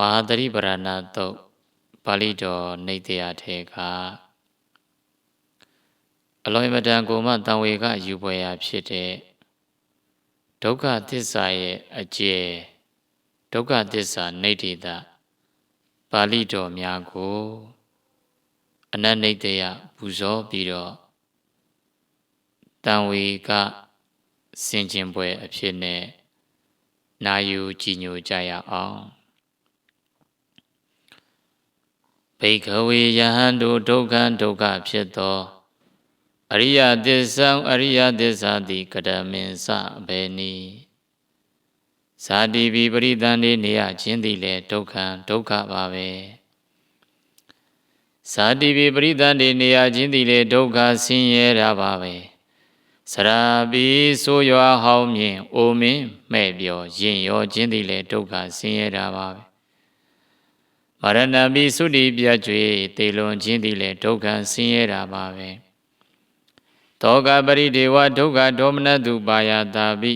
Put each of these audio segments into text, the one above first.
မဟာသရိပရဏတုတ်ပါဠိတော်နေတရားထဲကအလောယမတန်ကိုမတံဝေကယူပွဲရာဖြစ်တဲ့ဒုက္ခသစ္စာရဲ့အကျယ်ဒုက္ခသစ္စာနေတိတာပါဠိတော်များကိုအနတ်နေတရားပူဇော်ပြီးတော့တံဝေကစင်ကျင်ပွဲအဖြစ်နဲ့နာယူကြည်ညိုကြရအောင် ဘိကဝေယဟန်တို့ဒုက္ခဒုက္ခဖြစ်သောအရိယသစ္စာအရိယသစ္စာတိကတမင်စဘေနီဇာတိပိပရိသန္တိနေရခြင်းသည်လည်းဒုက္ခဒုက္ခပါပဲဇာတိပိပရိသန္တိနေရခြင်းသည်လည်းဒုက္ခဆင်းရဲတာပါပဲစရာပိဆိုးရွားဟောင်းမြင်အိုမင်းမဲ့ပြောရင်ရောခြင်းသည်လည်းဒုက္ခဆင်းရဲတာပါပဲ မရဏပိသုတိပြကြွေတေလွန်ခြင်းသည်လည်းဒုက္ခဆင်းရဲတာပါပဲတောကပရိဒေဝဒုက္ခဒေါမနတုပါယတာပိ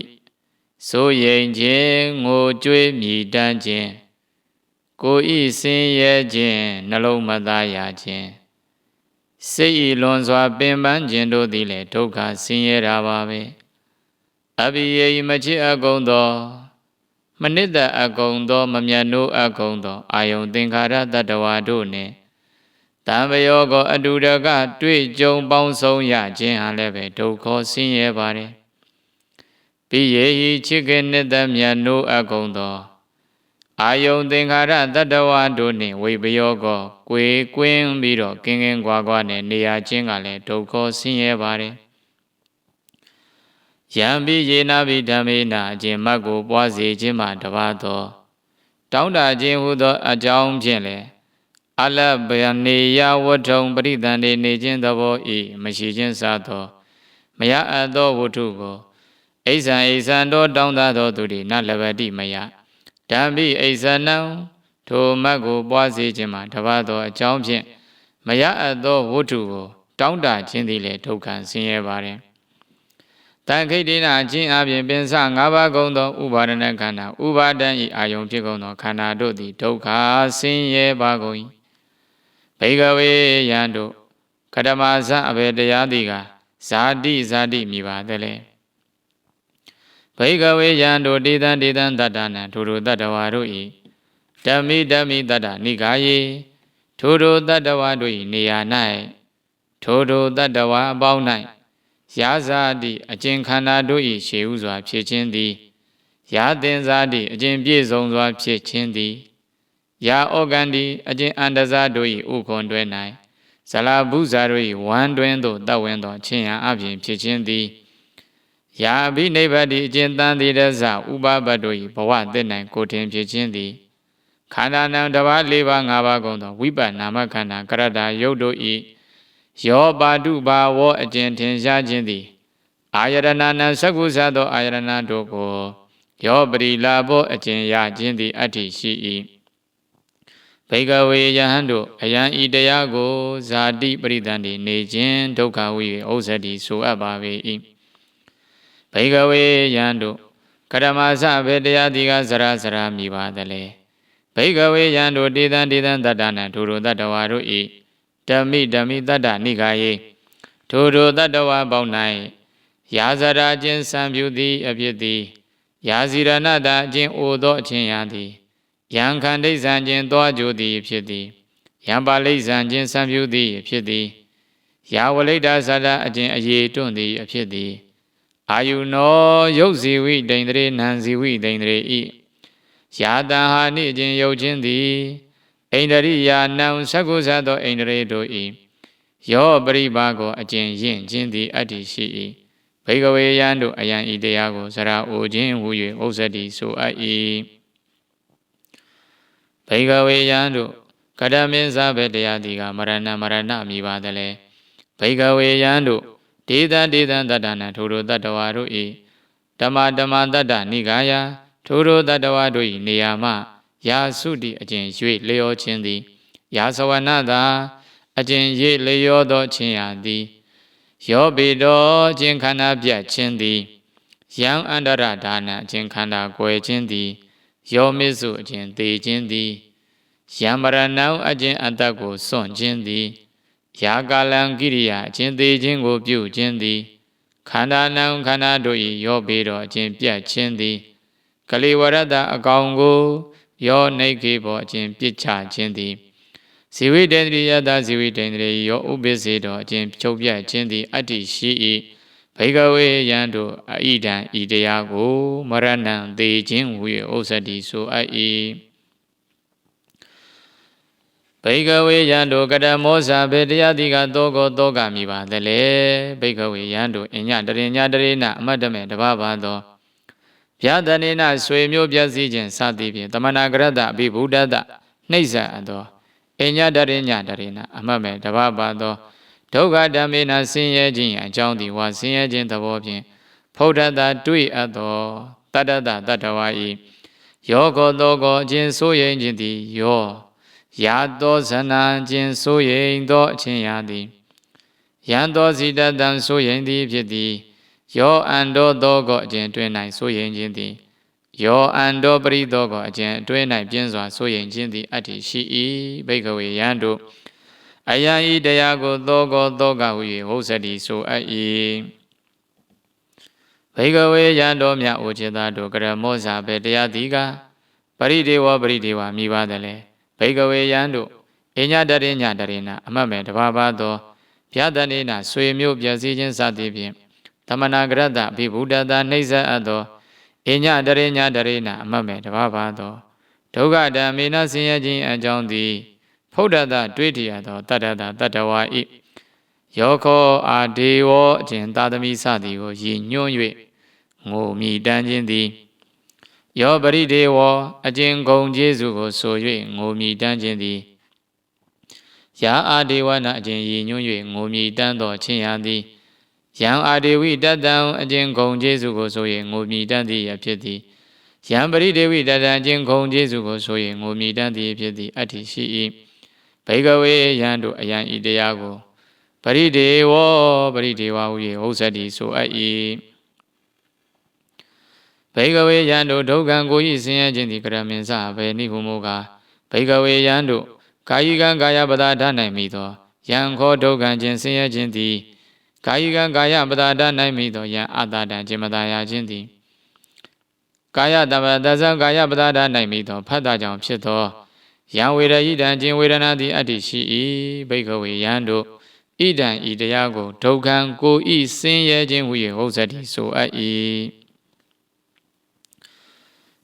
ဆိုရင်ခြင်းငိုကြွေးမြည်တမ်းခြင်းကိုဤဆင်းရဲခြင်းနှလုံးမသားရခြင်းစိတ်ဤလွန်စွာပင်ပန်းခြင်းတို့သည်လည်းဒုက္ခဆင်းရဲတာပါပဲအဘိယေမချစ်အကုံသော မနစ်တအကုံသော မမြတ်နိုးအကုံသော အာယုန်သင်္ခါရတတဝါတို့နှင့်တံပယောကိုအတူတကတွေ့ကြုံပေါင်းဆုံးရခြင်းဟာလည်းပဲဒုက္ခဆင်းရဲပါတယ်ပိယေဟိချစ်ခင်နှစ်သက်မြတ်နိုးအကုံသောအာယုန်သင်္ခါရတတဝါတို့နှင့်ဝိပယောကိုကွေကွင်းပြီးတော့ကင်းကင်းကွာကွာနဲ့နေရခြင်းကလည်းဒုက္ခဆင်းရဲပါတယ် ယံပိယေနာပိဓမ္မေနာအကျင့်မတ်ကိုပွားစေခြင်းမှတပါသောတောင်းတခြင်းဟုသောအကြောင်းဖြင့်လေအလဗနေယဝတ္ထုံပရိသန္တိနေခြင်းသဘောဤမရှိခြင်းစားသောမရအပ်သောဝတ္ထုကိုအိဆံအိဆံတော်တောင်းတသောသူသည်နလဘတိမယဓမ္မိအိဆနံထိုမတ်ကိုပွားစေခြင်းမှာတပါသောအကြောင်းဖြင့်မရအပ်သောဝတ္ထုကို တောင်းတခြင်းသည်လည်းဒုက္ခဆင်းရဲပါတယ် တန်ခိတိနာအချင်းအပြင်ပင်စ၅ပါးကုန်သောဥပါဒณะခန္ဓာဥပါဒံဤအာယုံဖြစ်ကုန်သောခန္ဓာတို့သည်ဒုက္ခဆင်းရဲပါကုန်၏ဘေကဝေယံတို့ကတမဇအဘေတရားတိကဇာတိဇာတိမိပါသလဲဘေကဝေယံတို့တေတံတေတံတတ္တနံထိုတို့တတ္တဝါတို့ဤဓမ္မိဓမ္မိတတ္တနိဂါယေထိုတို့တတ္တဝါတို့ဤနေရာ၌ထိုတို့တတ္တဝါအပေါင်း၌ ရာဇာတိအကျင့်ခန္ဓာတို့၏ရှေဥစွာ ဖြစ်ခြင်းသည်ရာသင်္ဇာတိအကျင့်ပြည့်စုံစွာ ဖြစ်ခြင်းသည်ရာဩဂန္တိအကျင့်အန္တဇာတို့၏ဥခွန်တွဲ၌ဇလာဘုဇာတို့၏ဝမ်းတွင်သို့တတ်ဝင်သောချင်းရန်အပြင်ဖြစ်ခြင်းသည်ယာဘိနိဗ္ဗတိအကျင့်တန်တိရဇဥပဘတ်တို့၏ဘဝတည်နိုင်ကိုတင်ဖြစ်ခြင်းသည်ခန္ဓာနံတပါး၄ပါး၅ပါးကုန်သောဝိပဿနာမခန္ဓာကရတ္တာယုတ်တို့၏ ယောပါတုဘာဝောအကျင့်ထင်ရှားခြင်းသည်အာယရဏနံသက္ကုသသောအာယရဏတို့ကိုယောပရိလာဘောအကျင့်ရခြင်းသည်အတ္တိရှိ၏ဘေကဝေယဟန်တို့အယံဤတရားကိုဇာတိပရိသန္တိနေခြင်းဒုက္ခဝိဥစ္စတိဆိုအပ်ပါပေ၏ဘေကဝေယဟန်တို့ကရမသဘေတရားတိကဇရာဇရာမိပါသလဲဘေကဝေယဟန်တို့တေတံတေတံတတ္တနံဒုရောတတဝါတို့၏ ဓမ္မိဓမ္မိတတ္တနိဂါယေထိုထိုတတ္တဝါပေါင်း၌ယာဇရာချင်းစံပြုသည်အဖြစ်သည်ယာစီရဏတာအချင်းအိုသောအချင်းရာသည်ယံခန္ဓိဇံချင်းသွားကြိုသည်ဖြစ်သည်ယံပါဠိဇံချင်းစံပြုသည်ဖြစ်သည်ယာဝလိတာဇာတာအချင်းအေတွန့်သည်အဖြစ်သည်အာယုနောရုပ်ဇီဝိဒိန္ဒရေနံဇီဝိဒိန္ဒရေဤယာတံဟာနိအချင်းယုတ်ချင်းသည် ဣန္ဒရိယာနံသက္ကုသသောဣန္ဒရေတို့ဤယောပရိပါကိုအကျင့်ရင့်ခြင်းသည်အတ္တိရှိ၏ဘေကဝေယံတို့အယံဤတရားကိုဇရာအိုခြင်းဟူ၍ဥစ္စတိဆိုအပ်၏ဘေကဝေယံတို့ကတမင်းစားပဲတရားဒီကမရဏမရဏမိပါတလဲဘေကဝေယံတို့ဒေသဒေသတတ္တနာထိုတို့တတ္တဝါတို့ဤဓမ္မဓမ္မတတ္တနိဂါယထိုတို့တတ္တဝါတို့ဤနေရာမှ ယာစုတိအကျင့်၍လျောခြင်းသည်ယာသဝနာသာအကျင့်၍လျောသောခြင်းရာသည်ယောဘိတော်ခြင်းခန္ဓာပြတ်ခြင်းသည်ယံအန္တရဒါနအခြင်းခန္ဓာကွယ်ခြင်းသည်ယောမစ္စုအခြင်းသေခြင်းသည်ယံမရဏံအကျင့်အတ္တကိုစွန့်ခြင်းသည်ယာကာလံကိရိယာအကျင့်သေးခြင်းကိုပြုခြင်းသည်ခန္ဓာနံခန္ဓာတို့၏ရောပေတော်အကျင့်ပြတ်ခြင်းသည်ကလိဝရတအကောင်ကို ယောနေခေဘောအကျင့်ပြစ်ချခြင်းသည်ဇီဝိတေန္ဒြိယတဇီဝိတေန္ဒြေယောဥပ္ပစေတော်အကျင့်ချုပ်ပြတ်ခြင်းသည်အတ္တိရှိ၏ဘေကဝေယံတို့အဣဒံဤတရားကိုမရဏံသေခြင်းဟူ၍ဥစ္စတိဆိုအပ်၏ဘေကဝေယံတို့ကရမောဇာဘေတရားတိကသောကောသောကမိပါသလေဘေကဝေယံတို့အညတရင်ညတရေနအမတ်တမေတပါပါသော ဗျာဒနေနဆွေမျိုးပြည့်စည်ခြင်းစသည်ဖြင့်တမနာကရတအဘိဗုဒ္ဓတနှိမ့်ဆက်အပ်သောအညတရင်ညတရေနအမတ်မေတပါပါသောဒုက္ခဓမ္မေနဆင်းရဲခြင်းအကြောင်းဒီဝါဆင်းရဲခြင်းသဘောဖြင့်ဖုဒ္ဓတာတွေ့အပ်သောတတ္တတတတ္တဝါဤယောကောသောကောအခြင်းဆိုရင်ခြင်းသည်ယောရာသောဇနာခြင်းဆိုရင်သောအခြင်းရာသည်ယံသောစီတတံဆိုရင်သည်ဖြစ်သည် ယောအန္တောသောကောအခြင်းတွင်၌ဆိုရင်ခြင်းသည်ယောအန္တောပရိသောကောအခြင်းအတွင်း၌ပြင်းစွာဆိုရင်ခြင်းသည်အတ္တိရှိ၏ဘိကဝေယံတို့အယံဤတရားကိုသောကောသောကဟု၍ဟုတ်စတိဆိုအပ်၏ဘေကဝေယံတော်မြတ်အိုจิตသားတို့ကရမောဇာဘေတရားတိကပရိဒေဝပရိဒေဝမိပါတယ်လေဘေကဝေယံတို့အညတရိညတရိနာအမတ်မဲ့တဘာဘာသောဗျာဒနေနာဆွေမျိုးပြည့်စည်ခြင်းစသည်ဖြင့် သမနာကရတ္တဘိဗုဒ္ဓတာနှိမ့်ဆက်အပ်သောအညတရိညတရိနာအမတ်မဲ့တဘာဘာသောဒုက္ခဓမ္မေနဆင်းရဲခြင်းအကြောင်းသည်ဖုဒ္ဓတတွေးထရသောတတ္တတတတ္တဝါဤယောခောအာဒေဝအကျင်သာသမီစသည်ကိုရည်ညွှန်း၍ငိုမြည်တမ်းခြင်းသည်ယောပရိဒေဝအကျင်ဂုံကျေးဇူးကိုဆို၍ငိုမြည်တမ်းခြင်းသည်ယာအာဒေဝနာအကျင်ရည်ညွှန်း၍ငိုမြည်တမ်းသောခြင်းရာသည် ယံအာဒေဝိတတံအကျင်ဂုံကျေးဇူးကိုဆို၍ငိုမြည်တမ်းသည်ရဖြစ်သည်ယံပရိဒေဝိတတံအကျင်ဂုံကျေးဇူးကိုဆို၍ငိုမြည်တမ်းသည်ဖြစ်သည်အတ္တိရှိ၏ဘေကဝေယံတို့အယံဤတရားကိုပရိဒေဝပရိဒေဝဟု၍ဟုတ်စတိဆိုအပ်၏ဘေကဝေယံတို့ဒုက္ခံကိုဤဆင်းရဲခြင်းသည်ကရမင်္စဘေနိဟုမူကားဘေကဝေယံတို့ကာယိကံကာယပဒါဒနိုင်မိသောယံခောဒုက္ခံခြင်းဆင်းရဲခြင်းသည် ကာယိကံကာယပဒါဒနိုင်မိသောယံအတ္တတံခြင်းမသာယာခြင်းသည်ကာယတပတသကာယပဒါဒနိုင်မိသောဖတ်တာကြောင့်ဖြစ်သောယံဝေရယိတံခြင်းဝေဒနာသည်အတ္တိရှိ၏ဘိကဝေယံတို့ဣဒံဤတရားကိုဒုက္ခံကိုဤဆင်းရဲခြင်းဟူ၍ဟုတ်စတိဆိုအပ်၏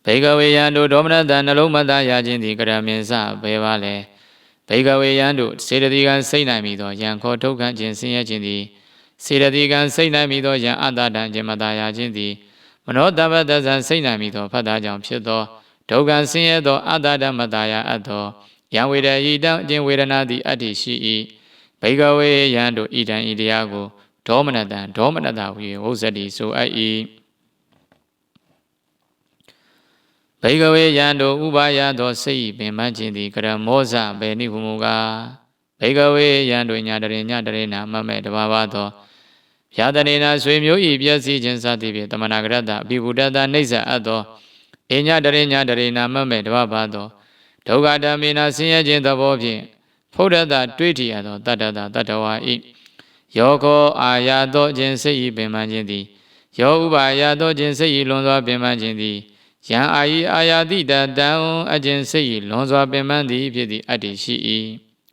ဘေကဝေယံတို့ဒေါမနတနှလုံးမသားရခြင်းသည်ကရမင်းစဘယ်ပါလဲဘေကဝေယံတို့စေတသိကံစိတ်နိုင်မိသောယံခောဒုက္ခံခြင်းဆင်းရဲခြင်းသည် စေတသိကံစိတ်နိုင်မိသောယံအတ္တတံခြင်းမသားရခြင်းသည်မနောတပ္ပတ္တဇံစိတ်နိုင်မိသောဖတ်တာကြောင့်ဖြစ်သောဒုက္ခဆင်းရဲသောအတ္တဓမ္မတာယအပ်သောယံဝေဒယိတံအကျင့်ဝေဒနာသည်အတ္တိရှိ၏ဘိကဝေယံတို့ဣဒံဤတရားကိုဒေါမနတံဒေါမနတဟူ၍ဝုဇ္ဇတိဆိုအပ်၏ဘိကဝေယံတို့ဥပါယသောစိတ်ပင်မှခြင်းသည်ကရမောဇဘေနိဟုမူကားဘိကဝေယံတို့ညာတရင်ညတရင်နာမမဲ့တဘာဝသော ဗျာတနေနာဆွေမျိုးဤပြည့်စည်ခြင်းစသည်ဖြင့်တမနာကရတ္တအဘိဗုဒ္ဓတာနှိမ့်ဆက်အပ်သောအညတရိညာတရိနာမမဲ့တပပါသောဒုက္ခဓမ္မေနာဆင်းရဲခြင်းသဘောဖြင့်ဖုဒ္ဓတာတွေးထရသောတတ္တတာတတ္တဝါဤယောခောအာရသောခြင်းစိတ်ဤပင်ပန်းခြင်းသည်ယောဥပါယသောခြင်းစိတ်ဤလွန်စွာပင်ပန်းခြင်းသည်ယံအာယီအာယာတိတတံအခြင်းစိတ်ဤလွန်စွာပင်ပန်းသည်ဖြစ်သည့်အတ္တိရှိ၏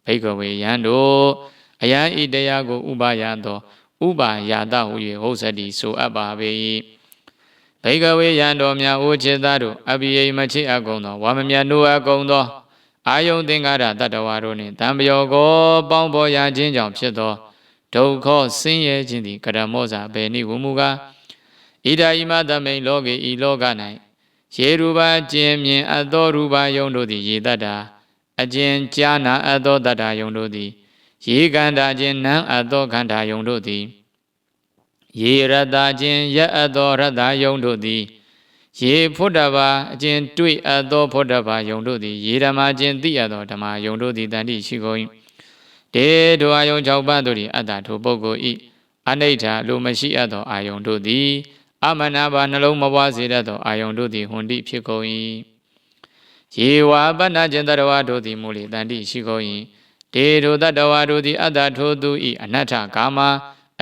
ဘိကဝေယံတို့အယံဤတရားကိုဥပါယသော ဥပါယတဟု၍ဟုတ်စတိဆိုအပ်ပါပေ၏ဘိကဝေယံတော်များအိုจิตသားတို့အဘိယိမချိအကုံသောဝါမမြတ်နိုးအကုံသောအာယုန်သင်္ကာရတတ္တဝါတို့နှင့်တံပယောကိုပေါင်းပေါ်ရခြင်းကြောင့်ဖြစ်သောဒုက္ခဆင်းရဲခြင်းသည်ကရမောဇာဘေနိဝမူကားဣဒာယိမသမိန်လောကေဤလောက၌ရေရူပါကျင်မြင်အပ်သောရူပါယုံတို့သည်ရေတတ္တာအကျဉ်ကြာနာအပ်သောတတ္တာယုံတို့သည် ရေကန္တာကျင်နံအပ်သောခန္ဓာယုံတို့သည်ရေရတခြင်းရအပ်သောရတယုံတို့သည်ရေဖုဒ္ဓဘာအခြင်းတွေ့အပ်သောဖုဒ္ဓဘာယုံတို့သည်ရေဓမ္မခြင်းသိအပ်သောဓမ္မယုံတို့သည်တန်တိရှိကုန်၏တေဒုအာယုံ၆ပါးတို့သည်အတ္တထိုပုဂ္ဂိုလ်၏အနိဋ္ဌလိုမရှိအပ်သောအာယုံတို့သည် အမနာဘာနှလုံးမပွားစေတတ်သောအာယုံတို့သည်ဟွန်တိဖြစ်ကုန်၏ယေဝပဏ္ဏကျင်တတဝါတို့သည်မူလေတန်တိရှိကုန်၏ ဒေတို့တတဝါတို့သည်အတ္တထိုသူဤအနတ္ထကာမ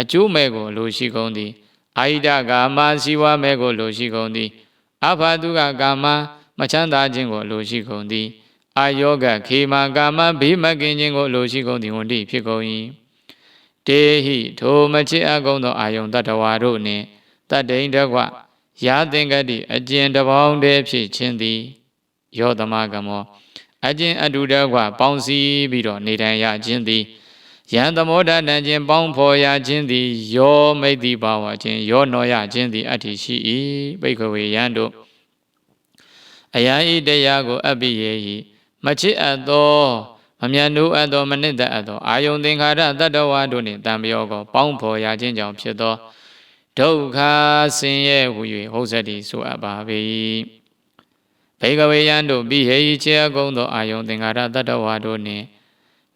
အကျိုးမဲ့ကိုလိုရှိကုန်သည်အာဟိတကာမစီဝါမဲ့ကိုလိုရှိကုန်သည်အဖာတုကကာမမချမ်းသာခြင်းကိုလိုရှိကုန်သည်အာယောဂခေမာကာမဘေးမကင်းခြင်းကိုလိုရှိကုန်သည်ဝန္တိဖြစ်ကုန်၏တေဟိထိုမချစ်အပ်ကုန်သောအာယုန်တတဝါတို့နှင့်တတ္တိန်တကွရာသင်္ကတိအကျဉ်တပေါင်းတည်းဖြစ်ခြင်းသည်ယောသမကမော အကျဉ်အတူတကွပေါင်းစည်းပြီးတော့နေထိုင်ရခြင်းသည်ယံသမောဒတံခြင်းပေါင်းဖော်ရခြင်းသည်ယောမိတ်တိဘာဝခြင်းယောနောရခြင်းသည်အတ္တိရှိ၏ပိခဝေယံတို့အယံဤတရားကိုအပိယေဟိမချစ်အပ်သောမမြတ်နိုးအပ်သောမနစ်သက်အပ်သောအာယုန်သင်္ခါရတတ္တဝါတို့နှင့်တံပြောကိုပေါင်းဖော်ရခြင်းကြောင့်ဖြစ်သောဒုက္ခဆင်းရဲဟူ၍ဟုတ်စတိဆိုအပ်ပါ၏ ဘေကဝေယံတို့ပိဟေချေအကုံသောအာယုန်သင်္ခါရတတ္တဝါတို့နှင့်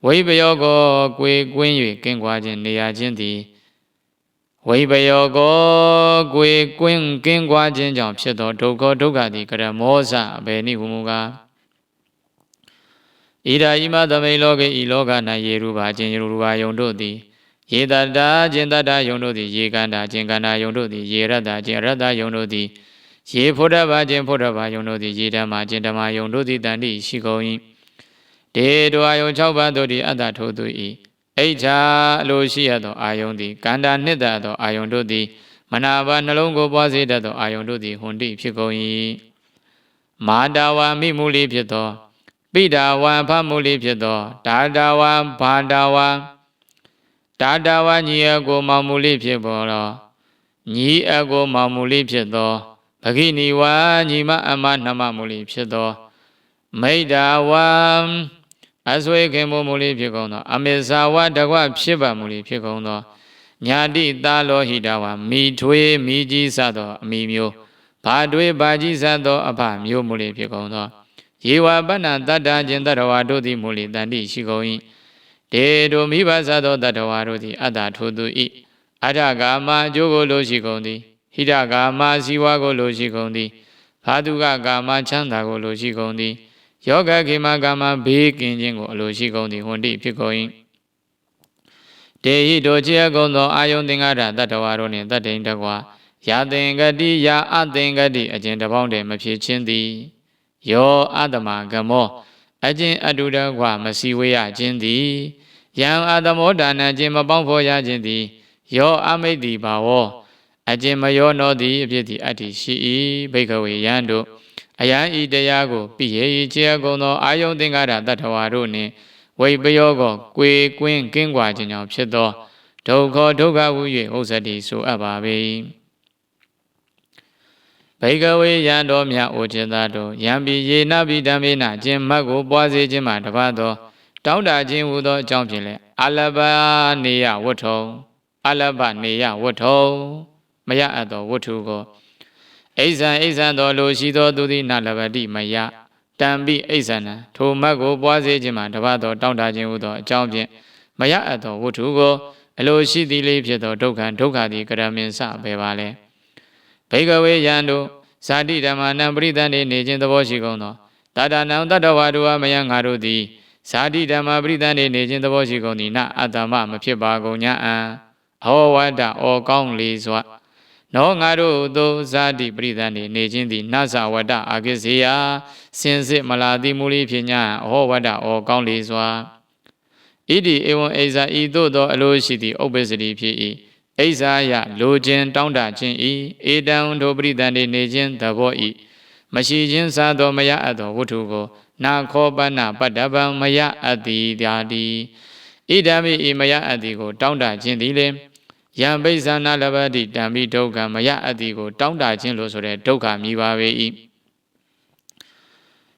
ဝိပယောကိုကွေကွင်း၍ကင်းကွာခြင်းနေရခြင်းသည်ဝိပယောကိုကွေကွင်းကင်းကွာခြင်းကြောင့်ဖြစ်သောဒုက္ခဒုက္ခသည်ကရမောဇအဘယ်နည်းဟူမူကားဣဒာဤမသမိန်လောကေဤလောက၌ယေရုပါခြင်းယေရုပါယုံတို့သည်ယေတတာခြင်းတတယုံတို့သည် ယေကန္တာခြင်းကန္တာယုံတို့သည်ယေရတ္တာခြင်းရတ္တာယုံတို့သည် ယေဖုဒ္ဓဘာခြင်းဖုဒ္ဓဘာယုံတို့သည်ယေဓမ္မာခြင်းဓမ္မာယုံတို့သည်တန်တိရှိကုန်၏ဒေတဝါယုံ6ပါးတို့သည်အတ္တထိုသူ၏အိဋ္ဌာအလိုရှိရသောအာယုန်သည်ကန္တာနှစ်သာသောအာယုန်တို့သည်မနာဘာနှလုံးကိုပွားစေတတ်သောအာယုန်တို့သည်ဟွန်တိဖြစ်ကုန်၏မာတာဝါမိမူလိဖြစ်သောပိဒါဝံဖမူလိဖြစ်သောဒါတာဝံဘာတာဝံဒါတာဝညီအကိုမောင်မူလိဖြစ်ပေါ်သောညီအကိုမောင်မူလိဖြစ်သော ပဂိနီဝါညီမအမနှမမူလိဖြစ်သော မိဒ္ဓဝံအဆွေခင်မမူလိဖြစ်ကုန်သော အမေဇာဝတကွဖြစ်ပါမူလိဖြစ်ကုန်သောညာတိတာလောဟိတဝါမိထွေးမိကြီးစသောအမိမျိုးဘာတွေးဘာကြီးစသောအဖမျိုးမူလိဖြစ်ကုန်သောယေဝပဏ္ဏတတ္တခြင်းတတဝါတို့သည်မူလိတန်တိရှိကုန်၏ဒေတို့မိဘသသောတတဝါတို့သည်အတ္တထိုသူ၏အတ္တကာမအကျိုးကိုလိုရှိကုန်သည် ဟိတကာမဇီဝကိုလိုရှိကုန်သည်ဘာတုကကာမချမ်းသာကိုလိုရှိကုန်သည်ယောဂခေမကာမဘေးကင်းခြင်းကိုအလိုရှိကုန်သည်ဟွန်တိဖြစ်ကုန်၏တေဟိတို့ချေအကုန်သောအာယုန်သင်္ကာရတတဝါတို့နှင့်တတ္တိန်တကွာယာသင်္ကတိယာအသင်္ကတိအကျဉ်တပေါင်းတည်းမဖြစ်ခြင်းသည်ယောအတမဂမောအကျဉ်အတုတကွာမစီဝေးရခြင်းသည်ယံအာသမောဒါနခြင်းမပေါင်းဖော်ရခြင်းသည်ယောအမိတ်တိဘာဝော အကျဉ်မယောနောသည်အဖြစ်သည်အတ္တိရှိ၏ဘိကဝေယံတို့အယံဤတရားကိုပိယေခြေအကုန်သောအာယုန်သင်္ကာရတတဝါတို့နှင့်ဝိပယောကောကွေကွင်းကင်းကွာခြင်းကြောင့်ဖြစ်သောဒုက္ခဒုက္ခဟု၍ဥစ္စတိဆိုအပ်ပါ၏ဘိကဝေယံတော်မြတ်အိုခြင်းသာတို့ယံပိယေနပိဓမ္မေနကျင့်မတ်ကိုပွားစေခြင်းမှာတပတ်သောတောင်းတခြင်းဟူသောအကြောင်းဖြင့်လည်းအလဘနေယဝတ္ထုံအလဘနေယဝတ္ထုံ မရအပ်သောဝတ္ထုကိုအိဇံအိဇံတော်လိုရှိသောသူသည်နလဘတိမယတံပိအိဇံနံထိုမတ်ကိုပွားစေခြင်းမှာတပတ်သောတောင်းတခြင်းဟူသောအကြောင်းဖြင့်မရအပ်သောဝတ္ထုကိုအလိုရှိသည်လေးဖြစ်သောဒုက္ခဒုက္ခသည်ကရမင်စပဲပါလေဘေကဝေယံတို့ဇာတိဓမ္မနံပရိသန်နေနေခြင်းသဘောရှိကုန်သောတာတာနံတတ္တဝါတို့အမယံငါတို့သည်ဇာတိဓမ္မပရိသန်နေနေခြင်းသဘောရှိကုန်သည်နအတ္တမမဖြစ်ပါကုန်ညာအံအဟောဝတ္တဩကောင်းလေစွာ နောငါတို့သို့ဇာတိပရိသန်နေနေခြင်းသည်နသဝတ္တအာကိစေယစင်စစ်မလာတိမူလိဖြစ်ညာအဟောဝတ္တဩကောင်းလေစွာဣတိဧဝံအိဇာဤသို့သောအလိုရှိသည့်ဥပ္ပစ္စတိဖြစ်၏အိဇာယလိုခြင်းတောင်းတခြင်းဤဧတံထိုပရိသန်နေနေခြင်းသဘောဤမရှိခြင်းစားသောမရအပ်သောဝတ္ထုကိုနာခောပနပတ္တဗံမရအပ်သည်သာတိဣဒံမိဤမရအပ်သည်ကို တောင်းတခြင်းသည်လေ ယံပိဿာနာလဘတိတံမိဒုက္ခမရအပ်သည်ကို တောင်းတခြင်းလို့ဆိုတဲ့ဒုက္ခမြည်ပါပေ၏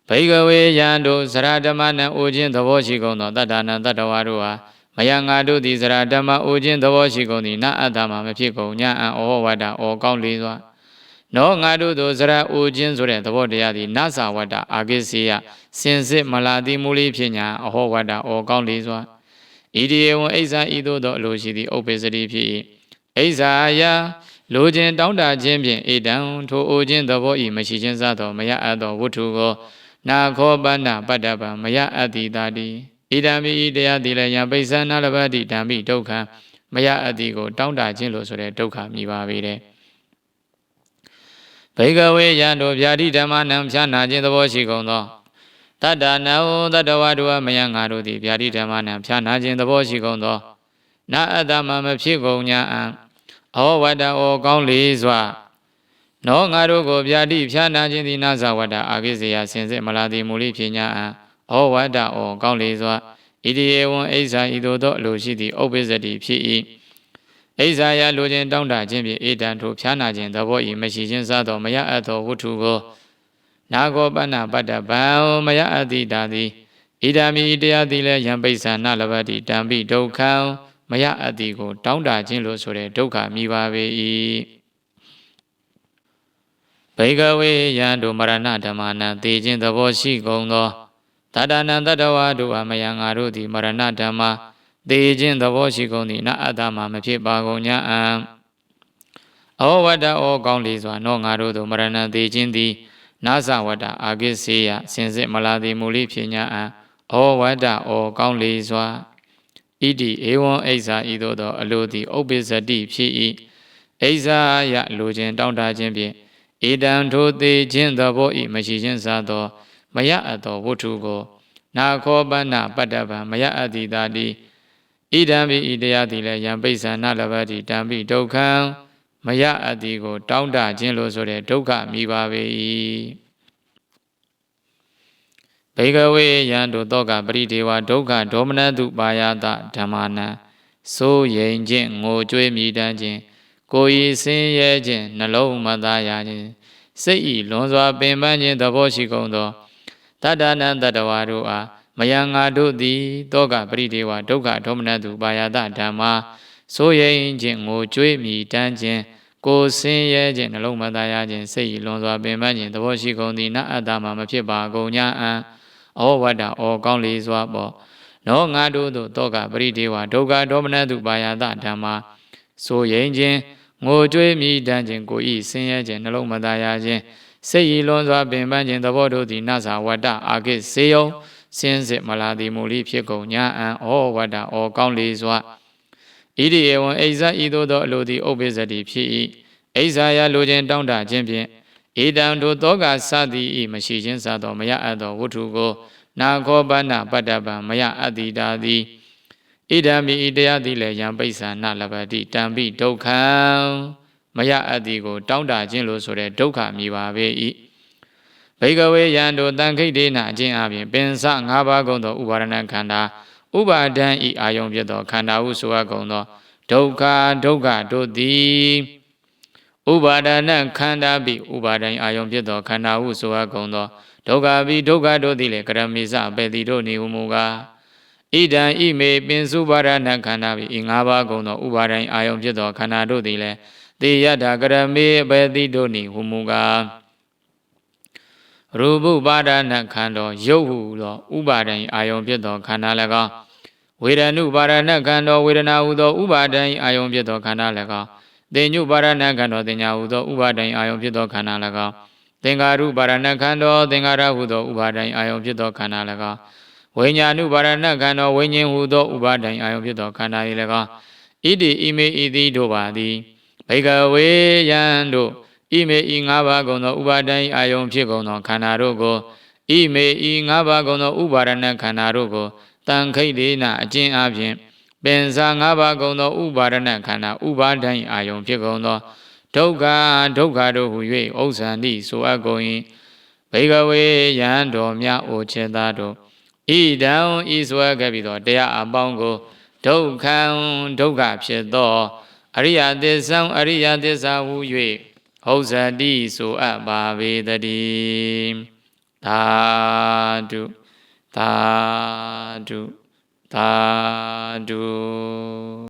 ဘိကဝေယံတို့ဇရဓမ္မနံအိုခြင်းသဘောရှိကုန်သောတတ္တနာတတ္တဝါတို့ဟာမယငါတို့သည်ဇရာဓမ္မအိုခြင်းသဘောရှိကုန်သည်နအတ္တမှာမဖြစ်ကုန်ညာအံဩဝတ္တဩကောင်းလေးစွာနောငါတို့တို့ဇရာအိုခြင်းဆိုတဲ့သဘောတရားသည်နသဝတ္တအာကိစေယစင်စစ်မလာတိမူလေးဖြစ်ညာအဟောဝတ္တဩကောင်းလေးစွာ ဣတိယဝံအိဇာဤသို့သောအလိုရှိသည့်ဥပ္ပစ္စတိဖြစ်၏အိဇာယလိုခြင်းတောင်းတခြင်းဖြင့်ဧတံထိုအိုခြင်းသဘောဤမရှိခြင်းစသောမရအပ်သောဝတ္ထုကိုနာခောပဏပတ္တဗံမယအတ္တိတာတိဣဒံမိဤတရားတိလည်းယံပိဿနာလဘတိဓမ္မိဒုက္ခံမယအတ္တိကိုတောင်းတခြင်းလို့ဆိုတဲ့ဒုက္ခမြည်ပါပေတဲ့ဘေကဝေယံတို့ဗျာတိဓမ္မနံဖြာနာခြင်းသဘောရှိကုန်သော တတ္တနာဝတတဝတုဝမယံငါတို့သည်ဗျာတိဓမ္မနံဖြာနာခြင်းသဘောရှိကုန်သောနာအတ္တမမဖြစ်ကုန်ညာအံဩဝတ္တဩကောင်းလေးစွာနောငါတို့ကိုဗျာတိဖြာနာခြင်းသည်နာဇဝတ္တအာကိစေယစင်စစ်မလာသည်မူလိဖြစ်ညာအံဩဝတ္တဩကောင်းလေးစွာဣတိယေဝံအိဇာဤသို့သောအလိုရှိသည့်ဥပ္ပစ္စတိဖြစ်၏အိဇာယလိုခြင်းတောင်းတခြင်းဖြင့်ဧတံထိုဖြာနာခြင်းသဘောဤမရှိခြင်းစားသောမရအပ်သောဝတ္ထုကို နာဂောပဏ္ဏပတ္တဗံမရအပ်သည့်တာသည်ဣဒာမိတရားသည်လည်းယံပိဿာနလဘတိတံပိဒုက္ခံမရအပ်သည်ကို တောင်းတခြင်းလို့ဆိုတဲ့ဒုက္ခမိပါပေ၏ဘေကဝေယံတို့မရဏဓမ္မနံသေခြင်းသဘောရှိကုန်သောတတနံတတဝါတို့အမယံငါတို့သည်မရဏဓမ္မသေခြင်းသဘောရှိကုန်သည်နအတ္တမှာမဖြစ်ပါကုန်ညာအံအဟောဝတ္တဩကောင်းလေစွာနောငါတို့တို့မရဏသေခြင်းသည် နာဇဝတ္တအာကိစေယစင်စစ်မလာသည်မူလိဖြစ်ညာအံဩဝတ္တဩကောင်းလေစွာဣတိဧဝံအိဇာဤသို့သောအလိုသည်ဥပ္ပစ္စတိဖြစ်၏အိဇာယလိုခြင်းတောင်းတခြင်းဖြင့်ဧတံထိုသေးခြင်းသဘောဤမရှိခြင်းစားသော မရအပ်သောဝတ္ထုကို နာခောပဏပတ္တဗံမရအပ်သည်သာတိဣဒံပိဤတရားသည်လည်းယံပိဿာနလဘတိတံပိဒုက္ခံ မရအပ်သည်ကို တောင်းတခြင်းလို့ဆိုတဲ့ဒုက္ခမိပါပေ၏ဘေကဝေယံတို့တောကပရိဒေဝဒုက္ခဒေါမနတုပါယတဓမ္မနံစိုးရင်ခြင်းငိုကြွေးမိတမ်းခြင်းကိုယ်ဤဆင်းရဲခြင်းနှလုံးမသားရခြင်းစိတ်ဤလွန်စွာပင်ပန်းခြင်းသဘောရှိကုန်သောတတ္တနံတတဝါတို့အားမယံငါတို့သည်တောကပရိဒေဝဒုက္ခဒေါမနတုပါယတဓမ္မာ စိုးရင်ခြင်းငိုကြွေးမိတမ်းခြင်းကိုယ်ဆင်းရဲခြင်းနှလုံးမသားရခြင်းစိတ်ဤလွန်စွာပင်ပန်းခြင်းသဘောရှိကုန်သည်နအတ္တမှာမဖြစ်ပါကုန်ညာအံဩဝတ္တဩကောင်းလေးစွာပေါ့နောငါတို့တို့တောကပရိဒေဝဒုက္ခဒေါမနတုပါယတဓမ္မာစိုးရင်ခြင်းငိုကြွေးမိတမ်းခြင်းကိုဤဆင်းရဲခြင်းနှလုံးမသားရခြင်းစိတ်ရည်လွန်စွာပင်ပန်းခြင်းသဘောတို့သည်နသဝတ္တအာကိစေယုံစင်းစစ်မလာသည်မူလိဖြစ်ကုန်ညာအံဩဝတ္တဩကောင်းလေးစွာ ဣတိယဝံအိဇာဤသို့သောအလိုသည်ဥပ္ပစ္စတိဖြစ်၏အိဇာယလိုခြင်းတောင်းတခြင်းဖြင့်ဧတံတို့သောကစသည်ဤမရှိခြင်းစသောမရအပ်သောဝတ္ထုကို နာခောပဏပတ္တပံမရအတ္တိတာသည်ဣဒံမိဤတရားသည်လည်းယံပိဿာနလဘတိတံပိဒုက္ခံမရအတ္တိကို တောင်းတခြင်းလို့ဆိုတဲ့ဒုက္ခမြည်ပါပေ၏ဘိကဝေယံတို့တန်ခိတ်ဒေနာအချင်းအပြင်ပင်စ၅ပါးကုန်သောဥပါဒณခန္ဓာ ဥပါဒံဤအာယုံဖြစ်သောခန္ဓာဟုဆိုအပ်ကုန်သောဒုက္ခဒုက္ခတို့သည်ဥပါဒณခန္ဓာပိဥပါဒံအာယုံဖြစ်သောခန္ဓာဟုဆိုအပ်ကုန်သောဒုက္ခပိဒုက္ခတို့သည်လည်းကရမိစပေတိတို့နေဟုမူကားဣဒံဣမေပင်စုပါဒณခန္ဓာပိဤ၅ပါးကုန်သောဥပါဒံအာယုံဖြစ်သောခန္ဓာတို့သည်လည်းတေယတာကရမေပေတိတို့နေဟုမူကား ရူပုပါဒနာခန္ဓာရုပ်ဟုသောဥပါဒံအာယုံဖြစ်သောခန္ဓာ၎င်းဝေဒနုပါဒနာခန္ဓာဝေဒနာဟုသောဥပါဒံအာယုံဖြစ်သောခန္ဓာ၎င်းသင်ညုပါဒနာခန္ဓာသင်ညာဟုသောဥပါဒံအာယုံဖြစ်သောခန္ဓာ၎င်းသင်္ကာရုပါဒနာခန္ဓာသင်္ကာရဟုသောဥပါဒံအာယုံဖြစ်သောခန္ဓာ၎င်းဝိညာဏုပါဒနာခန္ဓာဝိညာဉ်ဟုသောဥပါဒံအာယုံဖြစ်သောခန္ဓာ၏၎င်းဣတိဣမေဣတိတို့ပါသည်ဘေကဝေယံတို့ ဣမေဤ၅ပါးကုန်သောဥပါဒံအာယုံဖြစ်ကုန်သောခန္ဓာတို့ကိုဣမေဤ၅ပါးကုန်သောဥပါဒณခန္ဓာတို့ကိုတန်ခိတ်ဒေနအကျဉ်းအပြင်ပင်စာ၅ပါးကုန်သောဥပါဒณခန္ဓာဥပါဒံအာယုံဖြစ်ကုန်သောဒုက္ခဒုက္ခတို့ဟု၍ဥစ္ဆန္တိဆိုအပ်ကုန်၏ဘေကဝေယံတော်မြအိုချေသားတို့ဣဒံဤဆိုအပ်ခဲ့ပြီးသောတရားအပေါင်းကိုဒုက္ခံဒုက္ခဖြစ်သောအရိယသစ္စာအရိယသစ္စာဟု၍ ဟုတ်ဇတိဆိုအပ်ပါပေတည်းသာဓုသာဓုသာဓု